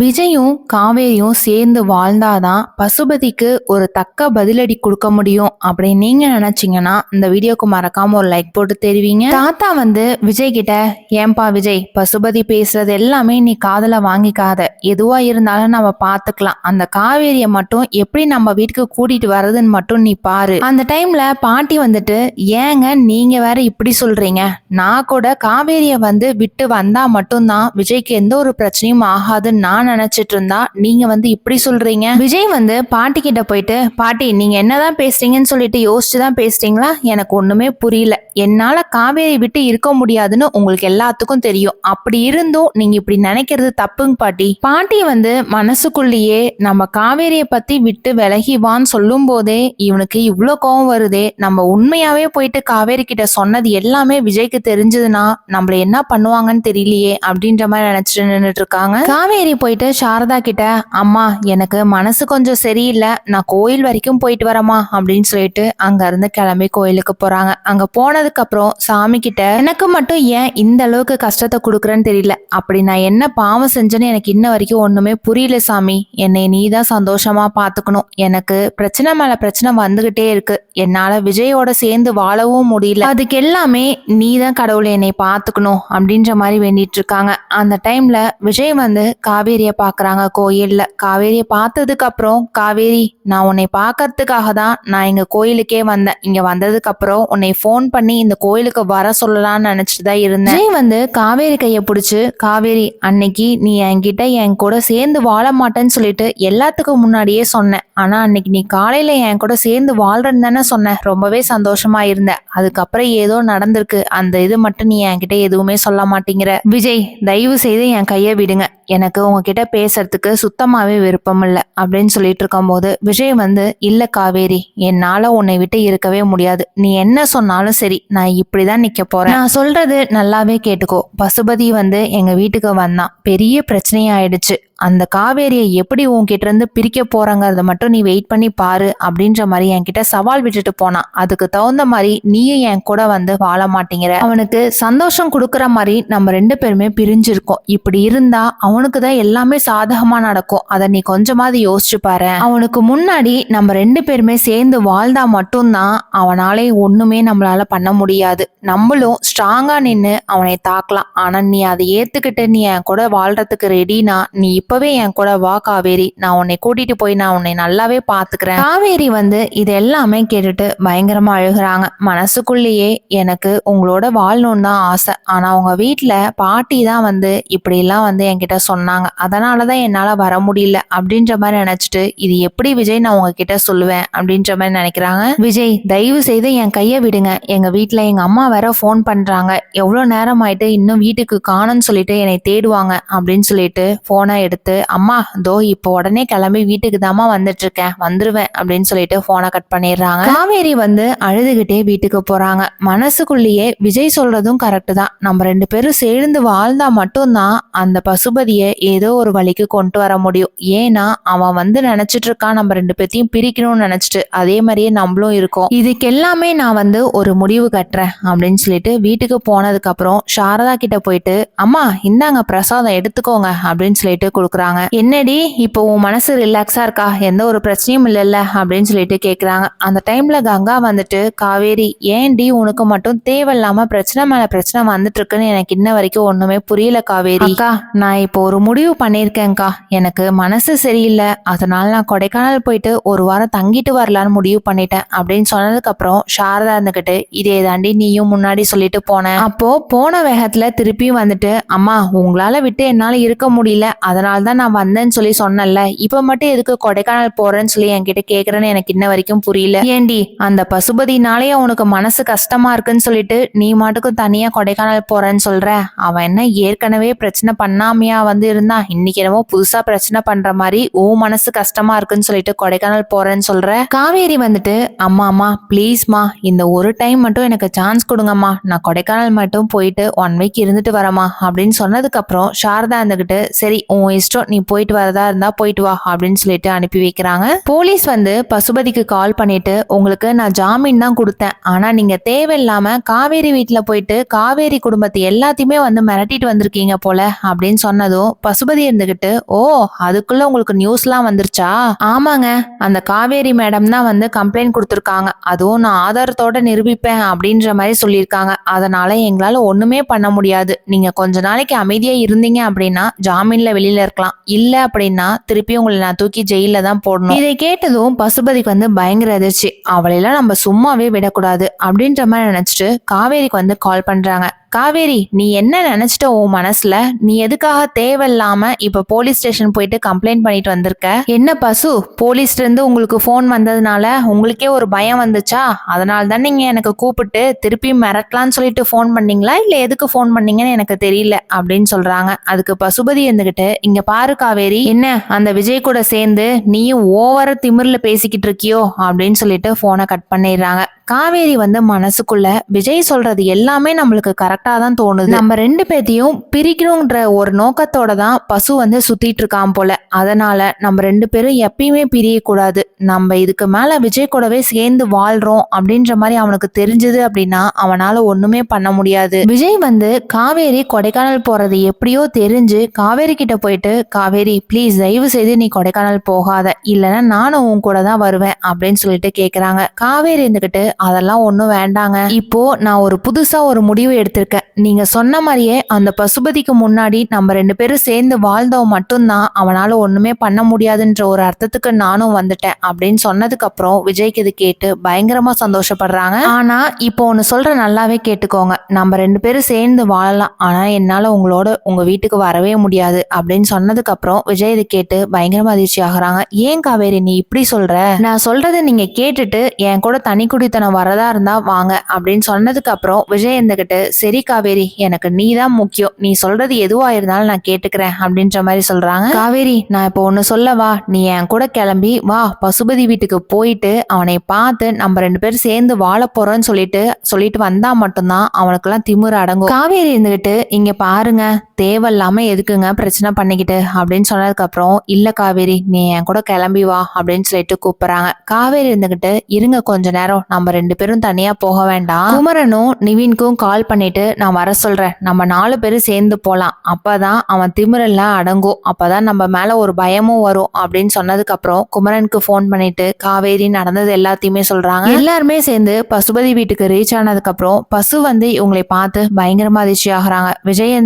விஜயும் காவேரியும் சேர்ந்து வாழ்ந்தாதான் பசுபதிக்கு ஒரு தக்க பதிலடி கொடுக்க முடியும் அப்படின்னு நீங்க நினைச்சீங்கன்னா இந்த வீடியோக்கு மறக்காம ஒரு லைக் போட்டு தெரிவிங்க. தாத்தா வந்து விஜய் கிட்ட ஏன்பா விஜய் பசுபதி பேசுறது எல்லாமே நீ காதல வாங்கிக்காத. எதுவா இருந்தாலும் நம்ம பாத்துக்கலாம். அந்த காவேரியை மட்டும் எப்படி நம்ம வீட்டுக்கு கூட்டிட்டு வர்றதுன்னு மட்டும் நீ பாரு. அந்த டைம்ல பாட்டி வந்துட்டு ஏங்க நீங்க வேற இப்படி சொல்றீங்க. நான் கூட காவேரியை வந்து விட்டு வந்தா மட்டும்தான் விஜய்க்கு எந்த ஒரு பிரச்சனையும் ஆகாதுன்னு நான் நினைச்சிட்டு இருந்தா நீங்க வந்து இப்படி சொல்றீங்க? விஜய் வந்து பாட்டி கிட்ட போயிட்டு பாட்டி நீங்க என்னதான் பேசுறீங்கன்னு சொல்லிட்டு யோசிச்சு தான் பேசுறீங்களா? எனக்கு ஒண்ணுமே புரியல. என்னால காவேரி விட்டு இருக்க முடியாதுன்னு உங்களுக்கு எல்லாத்துக்கும் தெரியும். அப்படி இருந்தும் நீங்க இப்படி நினைக்கிறது தப்புங்க பாட்டி. பாட்டி வந்து மனசுக்குள்ளேயே நம்ம காவேரியை பத்தி விட்டு விலகி வான்னு சொல்லும் போதே இவனுக்கு இவ்வளோ கோவம் வருதே. நம்ம உண்மையாவே போயிட்டு காவேரி கிட்ட சொன்னது எல்லாமே விஜய்க்கு தெரிஞ்சதுன்னா நம்மள என்ன பண்ணுவாங்கன்னு தெரியலையே அப்படின்ற மாதிரி நினைச்சிட்டு நின்றுட்டு இருக்காங்க. காவேரி போயிட்டு சாரதா கிட்ட அம்மா எனக்கு மனசு கொஞ்சம் சரியில்லை. நான் கோயில் வரைக்கும் போயிட்டு வரமா அப்படின்னு சொல்லிட்டு அங்க இருந்து கிளம்பி கோயிலுக்கு போறாங்க. அங்க போனதுக்கு அப்புறம் சாமி கிட்ட எனக்கு மட்டும் ஏன் இந்த அளவுக்கு கஷ்டத்தை கொடுக்குறேன்னு தெரியல. அப்படி நான் என்ன பாவம் செஞ்சேன்னு எனக்கு இன்ன வரைக்கும் ஒண்ணுமே புரியல சாமி. என்னை நீ தான் சந்தோஷமா பாத்துக்கணும். எனக்கு பிரச்சனை மேல பிரச்சனை வந்துகிட்டே இருக்கு. என்னால விஜயோட சேர்ந்து வாழவும் முடியல. அதுக்கு எல்லாமே நீ தான் கடவுளை என்னை பாத்துக்கணும் அப்படின்ற மாதிரி வேண்டிட்டு இருக்காங்க. அந்த டைம்ல விஜய் வந்து காவேரி காவேரியை பார்க்குறாங்க கோயிலில். காவேரியை பார்த்ததுக்கப்புறம் காவேரி நான் உன்னை பார்க்கறதுக்காக தான் நான் எங்கள் கோயிலுக்கே வந்தேன். இங்கே வந்ததுக்கப்புறம் உன்னை ஃபோன் பண்ணி இந்த கோயிலுக்கு வர சொல்லலாம்னு நினச்சிட்டு தான் இருந்தேன். விஜய் வந்து காவேரி கையை பிடிச்சி காவேரி அன்னைக்கு நீ என்கிட்ட என் கூட சேர்ந்து வாழ மாட்டேன்னு சொல்லிட்டு எல்லாத்துக்கும் முன்னாடியே சொன்னேன். ஆனால் அன்னைக்கு நீ காலையில் என் கூட சேர்ந்து வாழ்றேன்னு தானே சொன்னேன். ரொம்பவே சந்தோஷமா இருந்தேன். அதுக்கப்புறம் ஏதோ நடந்திருக்கு. அந்த இது மட்டும் நீ என்கிட்ட எதுவுமே சொல்ல மாட்டேங்கிற. விஜய் தயவு செய்து என் கையை விடுங்க. எனக்கு உங்ககிட்ட பேசுறதுக்கு சுத்தமாவே விருப்பம் இல்லை அப்படின்னு சொல்லிட்டு இருக்கும்போது விஜய் வந்து இல்ல காவேரி என்னால உன்னை விட்டு இருக்கவே முடியாது. நீ என்ன சொன்னாலும் சரி நான் இப்படிதான் நிக்க போறேன். நான் சொல்றது நல்லாவே கேட்டுக்கோ. பசுபதி வந்து எங்க வீட்டுக்கு வந்தான். பெரிய பிரச்சனையாயிடுச்சு. அந்த காவேரியை எப்படி உன்கிட்ட இருந்து பிரிக்க போறாங்கிறத மட்டும் நீ வெயிட் பண்ணி பாரு அப்படின்ற மாதிரி என்கிட்ட சவால் விட்டுட்டு போனான். அதுக்கு தகுந்த மாதிரி நீயும் என் கூட வந்து வாழ மாட்டேங்கிற. அவனுக்கு சந்தோஷம் கொடுக்குற மாதிரி நம்ம ரெண்டு பேருமே பிரிஞ்சிருக்கோம். இப்படி இருந்தா அவனுக்கு தான் எல்லாமே சாதகமா நடக்கும். அதை நீ கொஞ்சமாவது யோசிச்சு பாரு. அவனுக்கு முன்னாடி நம்ம ரெண்டு பேருமே சேர்ந்து வாழ்ந்தா மட்டும்தான் அவனாலே ஒண்ணுமே நம்மளால பண்ண முடியாது. நம்மளும் ஸ்ட்ராங்கா நின்று அவனை தாக்கலாம். ஆனா நீ அதை ஏத்துக்கிட்டு நீ என் கூட வாழ்றதுக்கு ரெடினா நீ இப்பவே என் கூட வா காவேரி. நான் உன்னை கூட்டிட்டு போய் நான் உன்னை நல்லாவே பாத்துக்கிறேன். காவேரி வந்து இது எல்லாமே கேட்டுட்டு பயங்கரமா அழுகுறாங்க. மனசுக்குள்ளேயே எனக்கு உங்களோட வாழணும்னு தான் ஆசை. ஆனா உங்க வீட்டுல பாட்டி தான் வந்து இப்படி எல்லாம் வந்து என்கிட்ட சொன்னாங்க. அதனாலதான் என்னால வர முடியல. அப்படின்ற மாதிரி நினைச்சிட்டு இது எப்படி விஜய் நான் உங்ககிட்ட சொல்லுவேன்? அப்படின்ற மாதிரி நினைக்கிறாங்க. விஜய் தயவு செய்து என் கையை விடுங்க. எங்க வீட்டுல எங்க அம்மா வேற ஃபோன் பண்றாங்க. எவ்வளவு நேரம் ஆயிட்டு இன்னும் வீட்டுக்கு காணும்னு சொல்லிட்டு என்னை தேடுவாங்க அப்படின்னு சொல்லிட்டு போனை எடுத்து அம்மா தோ இப்போ உடனே கிளம்பி வீட்டுக்கு தாம்மா வந்துட்டு இருக்கேன் வந்துருவேன் அப்படின்னு சொல்லிட்டு போனை கட் பண்ணிடுறாங்க. காவேரி வந்து அழுதுகிட்டே வீட்டுக்கு போறாங்க. மனசுக்குள்ளேயே விஜய் சொல்றதும் கரெக்ட் தான். நம்ம ரெண்டு பேரும் சேர்ந்து வாழ்ந்தா மட்டும்தான் அந்த பசுபதியை ஏதோ ஒரு வழிக்கு கொண்டு வர முடியும். ஏன்னா அவன் வந்து நினைச்சிட்டு இருக்கான் நம்ம ரெண்டு பேர்த்தையும் பிரிக்கணும்னு நினைச்சிட்டு. அதே மாதிரியே நம்மளும் இருக்கோம். இதுக்கு எல்லாமே நான் வந்து ஒரு முடிவு கட்டுறேன் அப்படின்னு சொல்லிட்டு வீட்டுக்கு போனதுக்கு அப்புறம் சாரதா கிட்ட போயிட்டு அம்மா இந்தாங்க பிரசாதம் எடுத்துக்கோங்க அப்படின்னு சொல்லிட்டு கொடுக்குறாங்க. என்னடி இப்போ உன் மனசு ரிலாக்ஸா இருக்கா? எந்த ஒரு பிரச்சனையும் இல்லைல்ல? அப்படின்னு சொல்லிட்டு கேட்குறாங்க அந்த டைம்ல கங்கா வந்துட்டு காவேரி ஏன்டி உனக்கு மட்டும் தேவையில்லாம பிரச்சனை மேல பிரச்சனை வந்துட்டு இருக்குன்னு எனக்கு இன்ன வரைக்கும் ஒண்ணுமே புரியல காவேரி. அக்கா நான் இப்போ ஒரு முடிவு பண்ணியிருக்கேன்க்கா எனக்கு மனசு சரியில்லை. அதனால நான் கொடைக்கானல் போயிட்டு ஒரு வாரம் தங்கிட்டு வரலான்னு முடிவு பண்ணிட்டேன். அப்படின்னு சொன்னதுக்கு அப்புறம் சாரதா இருந்துகிட்டு இதே தாண்டி நீயும் முன்னாடி சொல்லிட்டு போன. அப்போ போன வேகத்துல திருப்பியும் வந்துட்டு அம்மா உங்களால விட்டு என்னால இருக்க முடியல. அதனால தான் நான் வந்தேன்னு சொல்லி சொன்னேன்ல. இப்போ மட்டும் எதுக்கு கொடைக்கானல் போறேன்னு சொல்லி என்கிட்ட கேக்குறேன்னு எனக்கு இன்ன வரைக்கும் புரியல. ஏண்டி அந்த பசுபதினாலேயே உனக்கு மனசு கஷ்டமா இருக்குன்னு சொல்லிட்டு நீ மாட்டுக்கும் தனியா கொடைக்கானல் போறேன்னு சொல்ற? அவன் என்ன ஏற்கனவே பிரச்சனை பண்ணாமையா வந்து இருந்தா இன்னைக்கு என்னவோ புதுசா பிரச்சனை பண்ற மாதிரி ஓ மனசு கஷ்டமா இருக்குன்னு சொல்லிட்டு கொடைக்கானல் போறேன்னு சொல்ற? காவேரி வந்துட்டு அம்மா அம்மா ப்ளீஸ்மா இந்த ஒரு டைம் மட்டும் எனக்கு சான்ஸ் கொடுங்கம்மா. நான் கொடைக்கானல் மட்டும் போயிட்டு ஒன் வீக் இருந்துட்டு வரமா அப்படின்னு சொன்னதுக்கு அப்புறம் சாரதா இருந்துகிட்டு சரி உன் இஷ்டம் நீ போயிட்டு வரதா இருந்தா போயிட்டு வா அப்படின்னு சொல்லிட்டு அனுப்பி வைக்கிறாங்க. போலீஸ் வந்து பசுபதிக்கு கால் பண்ணிட்டு உங்களுக்கு நான் ஜாமீன் தான் கொடுத்தேன். ஆனா நீங்க தேவையில்லாம காவேரி வீட்டுல போயிட்டு காவேரி குடும்பத்தை எல்லாத்தையுமே வந்து மிரட்டிட்டு வந்திருக்கீங்க போல அப்படின்னு சொன்னதும் பசுபதி இருந்துகிட்டு ஓ அதுக்குள்ள உங்களுக்கு நியூஸ்லாம் வந்துருச்சா? ஆமாங்க. அந்த காவேரி மேடம் தான் வந்து கம்ப்ளைண்ட் கொடுத்துருக்காங்க. அதுவும் நான் ஆதாரத்தோட நிரூபிப்பேன் அப்படின்ற மாதிரி சொல்லியிருக்காங்க. அதனால எங்களால ஒண்ணுமே பண்ண முடியாது. நீங்க கொஞ்ச நாளைக்கு அமைதியா இருந்தீங்க அப்படின்னா ஜாமீன்ல வெளியில இருக்கலாம். இல்ல அப்படின்னா திருப்பி உங்களை நான் தூக்கி ஜெயில தான் போடணும். இதை கேட்டதும் பசுபதிக்கு வந்து பயங்கர அதிர்ச்சி. அவளையெல்லாம் நம்ம சும்மாவே விடக்கூடாது அப்படின்ற மாதிரி நினைச்சிட்டு காவேரிக்கு வந்து கால் பண்றாங்க. காவேரி நீ என்ன நினைச்சிட்ட உன் மனசுல? நீ எதுக்காக தேவையில்லாம இப்ப போலீஸ் ஸ்டேஷன் போயிட்டு கம்ப்ளைண்ட் பண்ணிட்டு வந்திருக்க? என்ன பசு? போலீஸ்ல இருந்து உங்களுக்கு ஃபோன் வந்ததுனால உங்களுக்கே ஒரு பயம் வந்துச்சா? அதனால தான் நீங்க எனக்கு கூப்பிட்டு திருப்பி மிரட்டலான்னு சொல்லிட்டு ஃபோன் பண்ணீங்களா? இல்ல எதுக்கு ஃபோன் பண்ணீங்கன்னு எனக்கு தெரியல அப்படின்னு சொல்றாங்க. அதுக்கு பசுபதி இருந்துகிட்டு இங்க பாரு காவேரி என்ன அந்த விஜய் கூட சேர்ந்து நீயும் ஓவர திமிர்ல பேசிக்கிட்டு இருக்கியோ? அப்படின்னு சொல்லிட்டு போனை கட் பண்ணிடுறாங்க. காவேரி வந்து மனசுக்குள்ள விஜய் சொல்றது எல்லாமே நம்மளுக்கு கரெக்ட் தான் தோணுது. நம்ம ரெண்டு பேத்தையும் பிரிக்கணுன்ற ஒரு நோக்கத்தோட தான் பசு வந்து சுத்திட்டு இருக்கான் போல. அதனால நம்ம ரெண்டு பேரும் எப்பயுமே பிரியக்கூடாது. நம்ம இதுக்கு மேல விஜய் கூடவே சேர்ந்து வாழ்றோம் அப்படின்ற மாதிரி அவனுக்கு தெரிஞ்சது அப்படின்னா அவனால ஒண்ணுமே பண்ண முடியாது. விஜய் வந்து காவேரி கொடைக்கானல் போறது எப்படியோ தெரிஞ்சு காவேரி கிட்ட போயிட்டு காவேரி ப்ளீஸ் தயவு செய்து நீ கொடைக்கானல் போகாத. இல்லைன்னா நானும் உன் கூட தான் வருவேன் அப்படின்னு சொல்லிட்டு கேக்குறாங்க. காவேரி இருந்துகிட்டு அதெல்லாம் ஒன்றும் வேண்டாங்க. இப்போ நான் ஒரு புதுசா ஒரு முடிவு எடுத்திருக்கேன். நீங்க சொன்ன மாதிரியே அந்த பசுபதிக்கு முன்னாடி நம்ம ரெண்டு பேரும் சேர்ந்து வாழ்ந்தவன் மட்டும்தான் அவனால ஒண்ணுமே பண்ண முடியாதுன்ற ஒரு அர்த்தத்துக்கு நானும் வந்துட்டேன் அப்படின்னு சொன்னதுக்கு அப்புறம் விஜய்க்கு இது கேட்டு பயங்கரமா சந்தோஷப்படுறாங்க. ஆனா இப்போ ஒன்னு சொல்ற நல்லாவே கேட்டுக்கோங்க. நம்ம ரெண்டு பேரும் சேர்ந்து வாழலாம். ஆனா என்னால உங்களோட உங்க வீட்டுக்கு வரவே முடியாது அப்படின்னு சொன்னதுக்கு அப்புறம் விஜய் இது கேட்டு பயங்கரமா அதிர்ச்சி ஆகுறாங்க. ஏன் காவேரி நீ இப்படி சொல்ற? நான் சொல்றதை நீங்க கேட்டுட்டு என் கூட தனி குடித்தனம் வரதா இருந்தா வாங்க அப்படின்னு சொன்னதுக்கு அப்புறம் விஜய் இருந்துகிட்டு சரி காவேரி எனக்கு நீ தான் முக்கியம். நீ சொல்றது எதுவா இருந்தாலும் நான் கேட்டுக்கிறேன் அப்படின்ற மாதிரி சொல்றாங்க. காவேரி நான் இப்போ ஒன்னு சொல்லவா நீ என் கூட கிளம்பி வா. பசுபதி வீட்டுக்கு போயிட்டு அவனை பார்த்து நம்ம ரெண்டு பேரும் சேர்ந்து வாழ போறோம்னு சொல்லிட்டு சொல்லிட்டு வந்தா மட்டும்தான் அவனுக்கெல்லாம் திமிரு அடங்கும். காவேரி இருந்துகிட்டு இங்க பாருங்க. தேவையில்லாம எதுக்குங்க பிரச்சனை பண்ணிக்கிட்டு? அப்படின்னு சொன்னதுக்கு அப்புறம் இல்ல காவேரி நீ என் கூட கிளம்பி வா. அப்படின்னு சொல்லிட்டு கூப்பிடுறாங்க. காவேரி இருந்துகிட்டு இருங்க கொஞ்ச நேரம். நம்ம ரெண்டு பேரும் தனியா போக வேண்டாம். குமரனும் நிவின்க்கும் கால் பண்ணிட்டு நான் வர சொல்கிறேன் நம்ம நாலு பேரும் சேர்ந்து போகலாம் அப்போ தான் அவன் திமிரெல்லாம் அடங்கும். அப்போ தான் நம்ம மேலே ஒரு பயமும் வரும் அப்படின்னு சொன்னதுக்கப்புறம் குமரனுக்கு ஃபோன் பண்ணிட்டு காவேரி நடந்தது எல்லாத்தையுமே சொல்கிறாங்க எல்லாருமே சேர்ந்து பசுபதி வீட்டுக்கு ரீச் ஆனதுக்கப்புறம் பசு வந்து இவங்களை பார்த்து பயங்கரமாக அதிர்ச்சி ஆகுறாங்க. விஜய்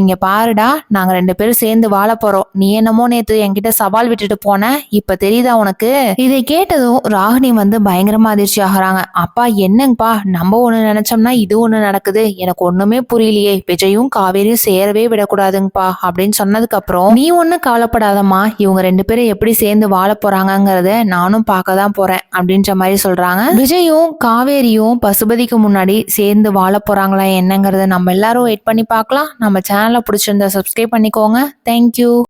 இங்கே பாருடா நாங்கள் ரெண்டு பேரும் சேர்ந்து வாழ போகிறோம் நீ என்னமோ நேற்று என்கிட்ட சவால் விட்டுட்டு போன. இப்போ தெரியுதா உனக்கு? இதை கேட்டதும் ராகினி வந்து பயங்கரமாக அதிர்ச்சி ஆகுறாங்க. அப்பா என்னங்கப்பா? நம்ம ஒன்று நினச்சோம்னா இது ஒன்று நடக்குது. எனக்கு ஒண்ணுமே புரியலையே. விஜயும் காவேரியும் சேரவே விடக்கூடாதுங்கப்பா அப்படின்னு சொன்னதுக்கு அப்புறம் நீ ஒன்னும் கவலைப்படாதம்மா. இவங்க ரெண்டு பேரும் எப்படி சேர்ந்து வாழ போறாங்கிறத நானும் பார்க்க தான் போறேன் அப்படின்ற மாதிரி சொல்றாங்க. விஜயும் காவேரியும் பசுபதிக்கு முன்னாடி சேர்ந்து வாழ போறாங்களா என்னங்கறத நம்ம எல்லாரும் வெயிட் பண்ணி பார்க்கலாம். நம்ம சேனலை பிடிச்சிருந்தா சப்ஸ்கிரைப் பண்ணிக்கோங்க. தேங்க்யூ